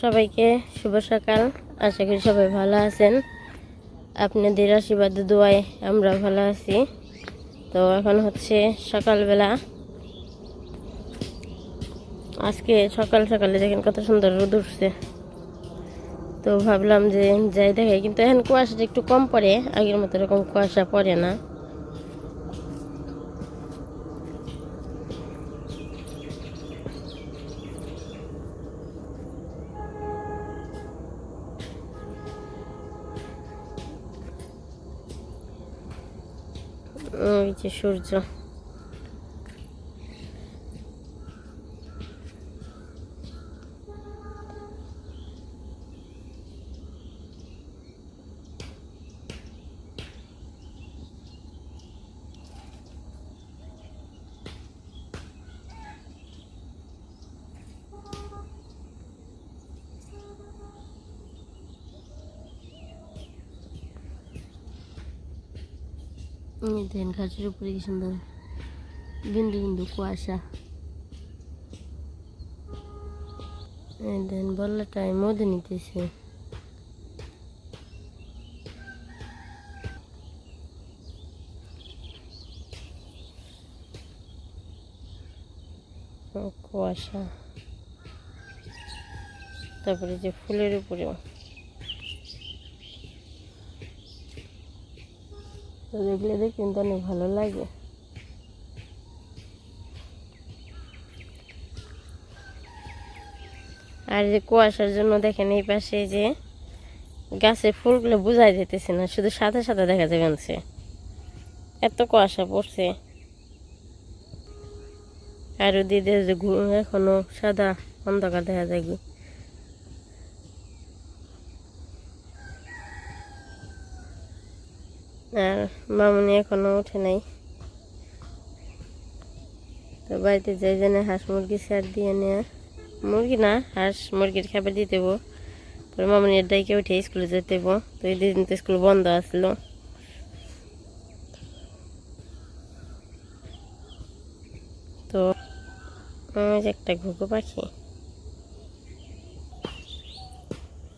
সবাইকে শুভ সকাল। আশা করি সবাই ভালো আছেন। আপনাদের আশীর্বাদ দোয়ায় আমরা ভালো আছি। তো এখন হচ্ছে সকালবেলা। আজকে সকাল সকালে দেখেন কত সুন্দর রোদ উঠছে। তো ভাবলাম যে যাই দেখাই কিন্তু এখন কুয়াশাটা একটু কম পড়ে। আগের মতো এরকম কুয়াশা পড়ে না। ওই যে সূর্য দেখেন ঘাসের উপরে কি সুন্দর বিন্দু বিন্দু কুয়াশা। এই দেখেন বল্লাটায় মধু নিতেছে। কুয়াশা। তারপরে যে ফুলের উপরেও। তো দেখলে দেখ কিন্তু অনেক ভালো লাগে। আর যে কুয়াশার জন্য দেখেন এই পাশে যে গাছের ফুলগুলো বোঝাই যেতেছে না, শুধু সাদা সাদা দেখা যাবে এত কুয়াশা পড়ছে। আর ঘু- এখনও সাদা অন্ধকার দেখা যায় আর মামুনি এখনও ওঠে নাই। তো বাড়িতে যাই জন্য হাঁস মুরগি সার দিয়ে নেয়া। মুরগি না, হাঁস মুরগির খাবার দিয়ে দেবো। পরে মামুনির দাইকে উঠে স্কুলে যেতে দেবো। তো এই দিন তো স্কুল বন্ধ আসলো তো যে একটা ঘুঘু পাখি।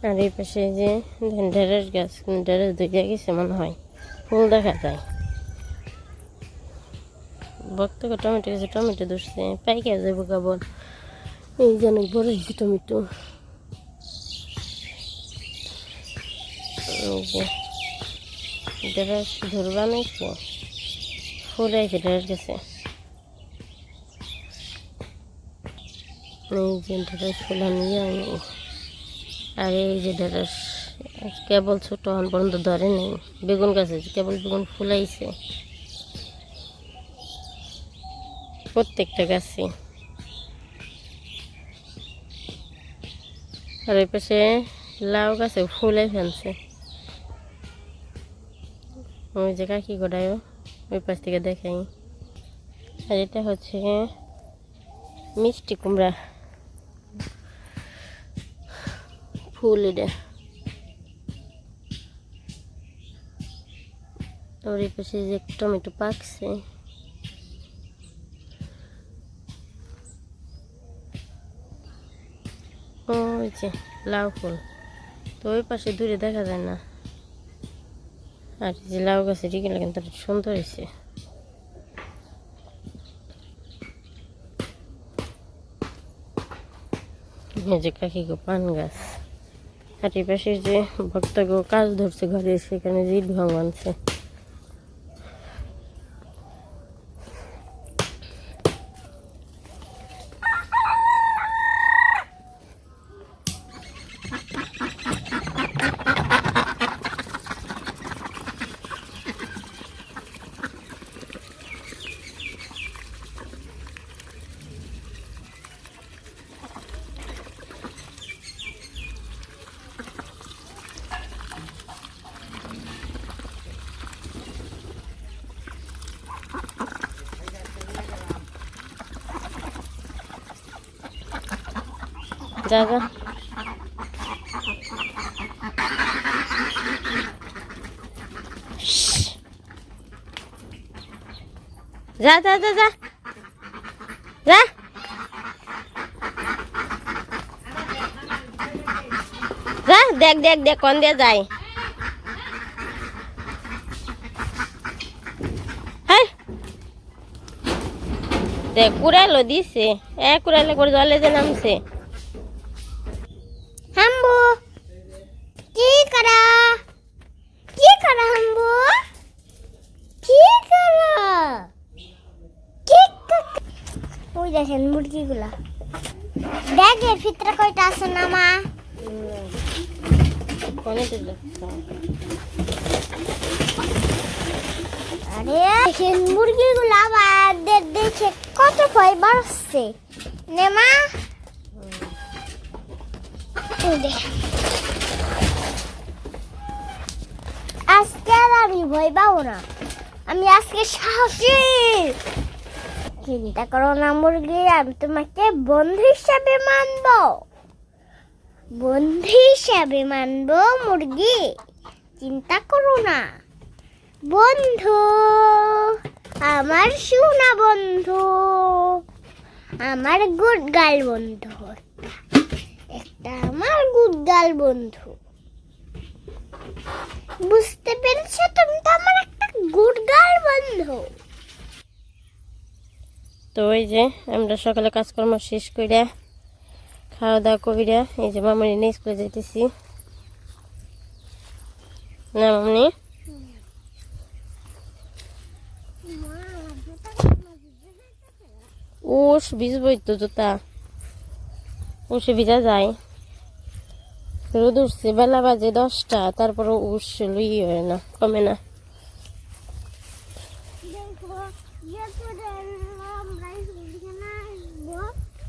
আর এই পাশে যে ঢেঁড়স গাছ ঢেঁড়স দুইটা গেছে মনে হয়। ফুল দেখা যায়। বক্তকে টমেটো গেছে টমেটো ধরছে, পাইকে যাব কাবন এই যে অনেক বড় হয়েছে টমেটো। ঢেঁড়স ধরবা নাইছে ফুল আইছে ঢেঁড়স গেছে। এই যে নিয়ে আমি আর এই যে ঢেঁড়স কেবল ছোট হন পর্যন্ত ধরে নেই। বেগুন গাছ কেবল বেগুন ফুলাইছে। প্রত্যেকটা গাছে। আর ওই পাশে লাউ গাছে ফুলে ফেলছে। ওই যে কাকি গোড়ায়ও ওই পাশ থেকে দেখাই। আর এটা হচ্ছে মিষ্টি কুমড়া। ফুল এটা। ওর এই পাশে যে টমেটো পাকছে। ওই যে লাউ ফুল। তো ওই পাশে দূরে দেখা যায় না। আর যে লাউ গাছের এগুলো কিন্তু অনেক সুন্দর হয়েছে যে কাকি গো পান গাছ। আর এই পাশে যে ভক্ত গো কাজ ধরছে ঘরে, সেখানে যে ইট ভাঙছে যা যা যা যা। যা। যা, দেখ দেখ দেখ, কোন দিয়ে যায়। দেখ কুড়ালো দিছে। এ কুড়ালে করে জলে যে নামছে হাম্বু কি করা কি করা হাম্বু কি করা কি ক- ওই দেখেন মুরগিগুলা? দেখ এর ভিতরে কয়টা আছে না মা আরে, দেখেন দেখে কত ভয় বাড়ছে। নে মা। আজকে আর আমি ভয় পাবো না। আমি আজকে সাহসী। চিন্তা করো না মুরগি আমি তোমাকে বন্ধু হিসাবে মানবো। বন্ধু হিসাবে মানবো মুরগি। চিন্তা করো না। বন্ধু, আমার সোনা বন্ধু, আমার গুড গার্ল বন্ধু। একটা আমার গুড গার্ল বন্ধু। বুঝতে পেরেছ তুমি তো আমার একটা গুড গার্ল বন্ধু তো ওই যে আমরা সকালে কাজকর্ম শেষ কইরা খাওয়া দাওয়া কইরা এই যে মামনি নিয়ে স্কুলে যাইতেছি। না, মামনি? উস, ভিজবই তো জুতা। উসে ভিজা যায়। রোদ উঠছে, বেলা বাজে দশটা তারপরে উস লই হয় না, কমে না দেখো যেখানে আমরা এখানে আসব সেখানে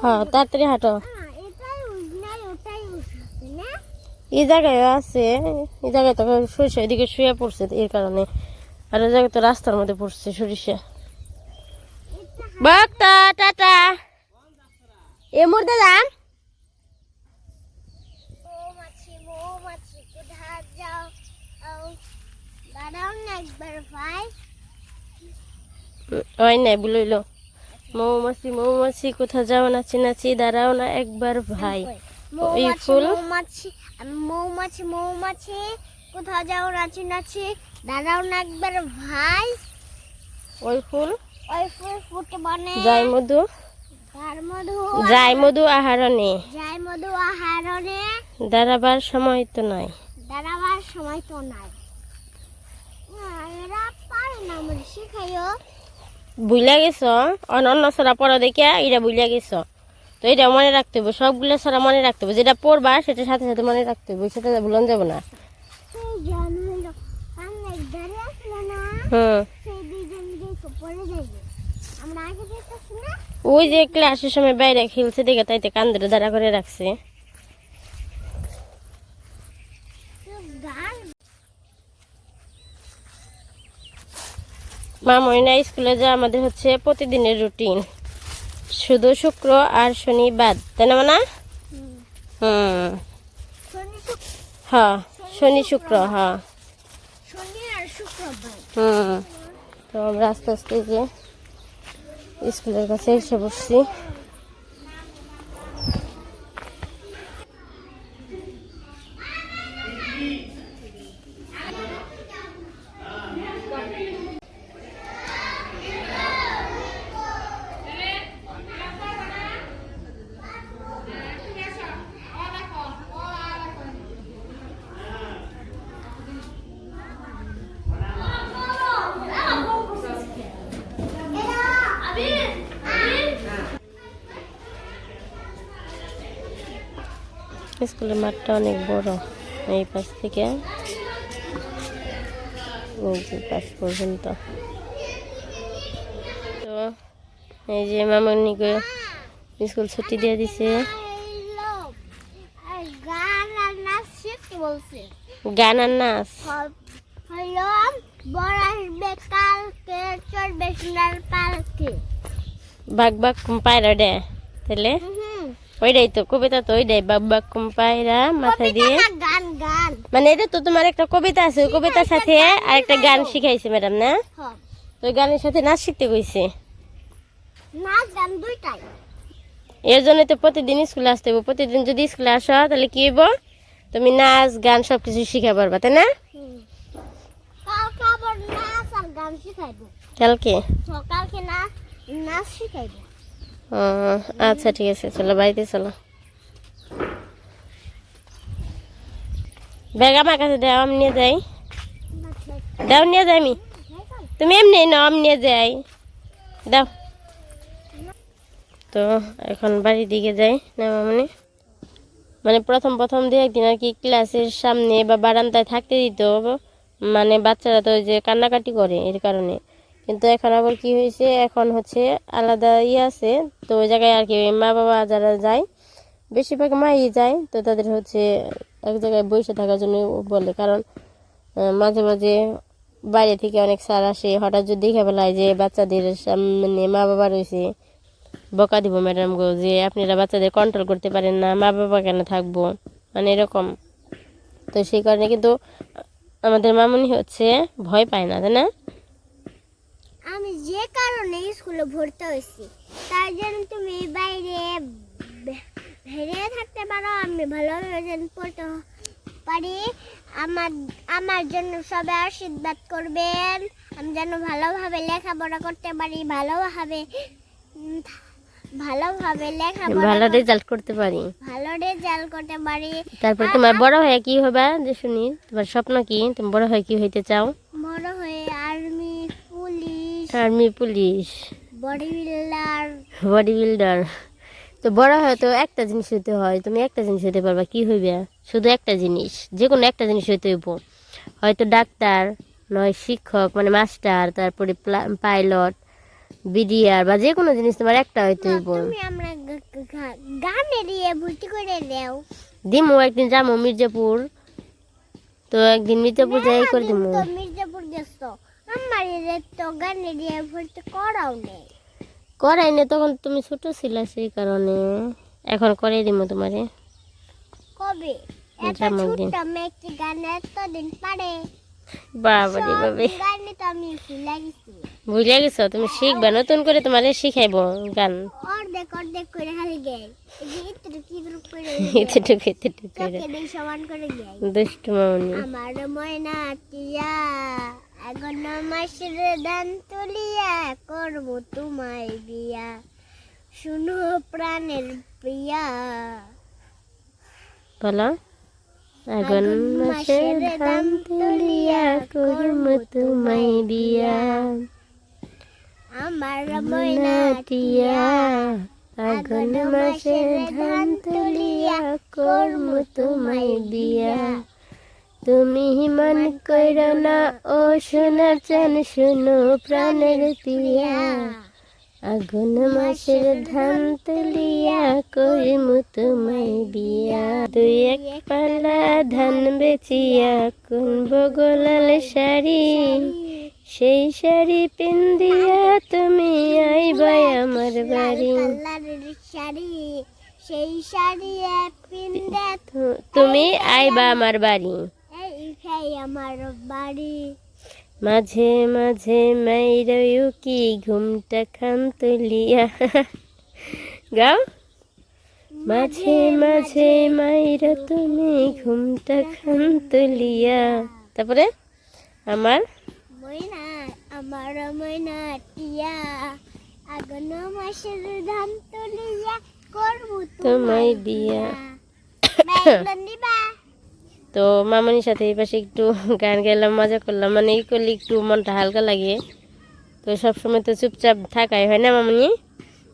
হ্যাঁ তাড়াতাড়ি হাঁটো। এই জায়গায় আছে, এই জায়গায় তো সরিষা এদিকে শুয়ে পড়ছে এর কারণে। আর ওই জায়গায় তো রাস্তার মধ্যে পড়ছে সরিষা। বাক্তা টাটা এ মধ্যে যান। ওই নাই বলইলো মৌমাছি মৌমাছি কোথা যাও নাচি নাচি দাঁড়াও না একবার ভাই। ওই মৌমাছি ফুল? মৌমাছি মৌমাছি মৌমাছি কোথাও যাও নাচি নাচি দাঁড়াও না একবার ভাই। ওই ফুল। ওই ফুল ফুটে বনে। যাই মধু। যাই মধু আহারণে। যাই মধু আহারণে। দাঁড়াবার সময় তো নাই। দাঁড়াবার সময় তো নাই। এরা পারে না আমার শিখাইও। বুইলা গেছ? অন অন্য ছাড়া পড়া দেখে এটা বুইলা গেছ। তো এটা মনে রাখতে হবে সবগুলো ছাড়া মনে রাখতে হবে যেটা পড়বা সেটা সাথে সাথে মনে রাখতে হবে সেটা ভুলন যাব না। ওই যে ক্লাসের সময় বাইরে খেলছে, দেখে তাইতে কান্দরে, দাঁড়া করে রাখছে তো গান মা ময়না স্কুলে যা আমাদের হচ্ছে প্রতিদিনের রুটিন। শুধু শুক্র আর শনি বাদ তাই না মানা? হুম। হ্যাঁ শনি শুক্র হ্যাঁ। হুম। তো আমরা আস্তে আস্তে যে স্কুলের কাছে এসে বসছি। স্কুলের মাঠটা অনেক বড়। এই পাশ থেকে পাশ পর্যন্ত। তো এই যে মামনিকে স্কুল ছুটি দিয়ে দিছে। গান আর নাচ। বাঘ বাঘ পায়রা ডে তাহলে ওইটাই তো কবিতা তো ওইটাই বাঘ পায়রা মাথায় দিয়ে। মানে এটা তো তোমার একটা কবিতা আছে ওই কবিতার সাথে আর একটা গান শিখাইছে। ম্যাডাম না? তো ওই গানের সাথে নাচ শিখতে কইছে। নাচ গান দুইটাই। এর জন্য তো প্রতিদিন স্কুলে আসতে হবে প্রতিদিন যদি স্কুলে আসো তাহলে কি হইব? তুমি নাচ গান সব কিছু শিখে পারবা তাই না? কালকে নাচ আর গান শিখাইবো। কালকে? সকালকে না নাচ শিখাইবো। আচ্ছা ঠিক আছে, চলো, বাড়িতে চলো। ব্যাগ আমার কাছে দাও, আমি নিয়ে যাই। দাও, নিয়ে যাই আমি। তুমি এমনি নাও, আমি নিয়ে যাই। দাও। তো, এখন বাড়ির দিকে যাই, না মানে মানে প্রথম প্রথম দু একদিন আর কি ক্লাসের সামনে বা বারান্দায় থাকতে দিত। মানে বাচ্চারা তো ওই যে কান্নাকাটি করে, এর কারণে। কিন্তু এখন আবার কি হয়েছে? এখন হচ্ছে আলাদা ইয়ে আছে। তো ওই জায়গায় আর কি মা বাবা যারা যায়, বেশিরভাগ মাই যায়, তো তাদের হচ্ছে এক জায়গায় বসে থাকার জন্য বলে। কারণ মাঝে মাঝে বাইরে থেকে অনেক স্যার আসে, হঠাৎ যদি দেখে ফেলায় যে বাচ্চাদের সামনে মা বাবা রয়েছে, বকা দিব ম্যাডাম গো যে আপনারা বাচ্চাদের কন্ট্রোল করতে পারেন না মা বাবা কেন থাকব? মানে এরকম। তো সেই কারণে কিন্তু আমাদের মামুনি হচ্ছে ভয় পায় না, তাই না? আমি যে কারণে স্কুলে ভর্তি হয়েছি তার জন্য তুমি বাইরে বে- থাকতে পারো আমি ভালোভাবে যেন পড়তে পারি। আমার আমার জন্য সবাই আশীর্বাদ করবেন। আমি যেন ভালোভাবে লেখাপড়া করতে পারি ভালোভাবে ভালোভাবে লেখাপড়া ভালো রেজাল্ট করতে পারি। ভালো রেজাল্ট করতে পারি। তারপর তোমার বড় হয়ে কি হবে? যে শুনি তোমার স্বপ্ন কি? তুমি বড় হয়ে কি হইতে চাও? বড় হয়ে army police. Body builder. Body builder. তো বড় হয় তো একটা জিনিস হইতে হয় তুমি একটা জিনিস হইতে পারবা কি হইবে? শুধু একটা জিনিস যে কোনো একটা জিনিস হইতে হইব। হয়তো ডাক্তার নয় শিক্ষক মানে মাস্টার তারপরে পাইলট বিডিআর বা যে কোনো জিনিস তোমার একটা হইতে হইব। দিমু একদিন যাব মির্জাপুর। তো একদিন মির্জাপুর যাই করে দিমু। মির্জাপুর গেছো। আমার তো গানে দিয়ে ভর্তি করাও নেই। করাই না তখন তুমি ছোট ছিল সেই কারণে। এখন করে দিমু তোমারে। কবে? এত গান পারে? বাবা রে বাবে গানে তো আমি ভুলে গেছি। বুঝলে গেছো? তুমি শিখবা নতুন করে তোমারে শিখাইবো গান। অর্ধেক অর্ধেক করে খালি গাই। ইত্রু কিদ্রু করে এতটুকু এতটুকু করে। সমান করে গাই। দুষ্টু মামনি। আমার ময়না টিয়া। এখন মাসের দান তুলিয়া করব তোমায় বিয়া শুনো প্রাণের প্রিয়া। বলো। আগুন মাসের ধান তুলিয়া করম তোমায় বিয়া আমার ময়না টিয়া আগুন মাসের ধান তুলিয়া করম তোমায় বিয়া তুমি মন কইর না ও সোনা চান শুনো প্রাণের পিয়া আগুন মাসের ধান তুলিয়া করিম তোমায় বিয়া। দুই এক পালা ধান বেচিয়া কোন বগলাল শাড়ি। সেই শাড়ি পিন্দিয়া তুমি আইবাই আমার বাড়ি। শাড়ি সেই শাড়ি তুমি আইবা আমার বাড়ি। এই খাই আমার বাড়ি। মাঝে মাঝে মাইরও কি ঘুমটা খান তুলিয়া গাও। মাঝে মাঝে মাইর তুমি ঘুমটা খান তুলিয়া তারপরে? আমার? ময়না আমার ময়না টিয়া। আগুন মাসের ধান তুলিয়া করব তোমায় বিয়া দিবা তো মামনির সাথে এই পাশে একটু গান গাইলাম মজা করলাম। মানে এই করলে একটু মনটা হালকা লাগে। তো সবসময় তো চুপচাপ থাকাই হয় না মামনি?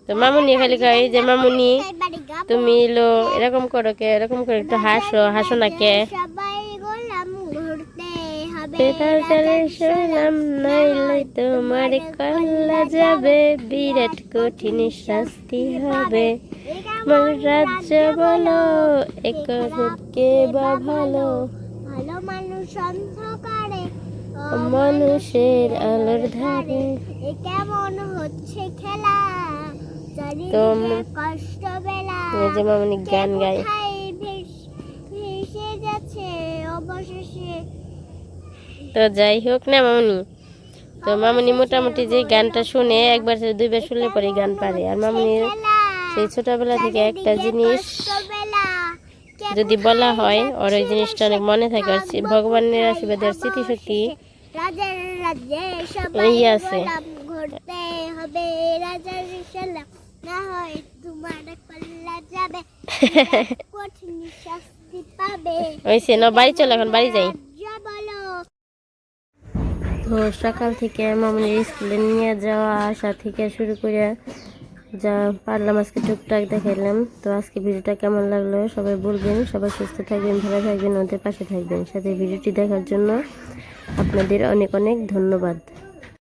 তো মামনি খালি কয় যে মামনি তুমি এলো এরকম করো কে? এরকম করে একটু হাসো হাসো না কে? তোমার কল্লা যাবে। বিরাট কঠিন শাস্তি হবে। রাজ্য বলো কে বা ভালো। ভালো মানুষ অন্ধকারে মানুষের আলোর ধারে। কেমন হচ্ছে খেলা? কষ্ট বেলা। যে মামনি গান গায়। ভেসে যাচ্ছে অবশেষে? তো যাই হোক না মামনি। তো মামনি মোটামুটি যে গানটা শুনে একবার দুইবার শুনলে পরে গান পারে। আর মামনি সেই ছোটবেলা থেকে একটা জিনিস যদি বলা হয় ওর ওই জিনিসটা অনেক মনে থাকে আর ভগবানের কোথায় আশীর্বাদে আর স্মৃতিশক্তি এই আছে। হয় হয়েছে না বাড়ি চল এখন বাড়ি যাই। যা তো সকাল থেকে মামনির স্কুলে নিয়ে যাওয়া আসা থেকে শুরু করে যা পারলাম আজকে টুকটাক দেখাইলাম। তো আজকে ভিডিওটা কেমন লাগল সবাই বলবেন। সবাই সুস্থ থাকবেন, ভালো থাকবেন ওদের পাশে থাকবেন। সাথে ভিডিওটি দেখার জন্য আপনাদের অনেক অনেক ধন্যবাদ।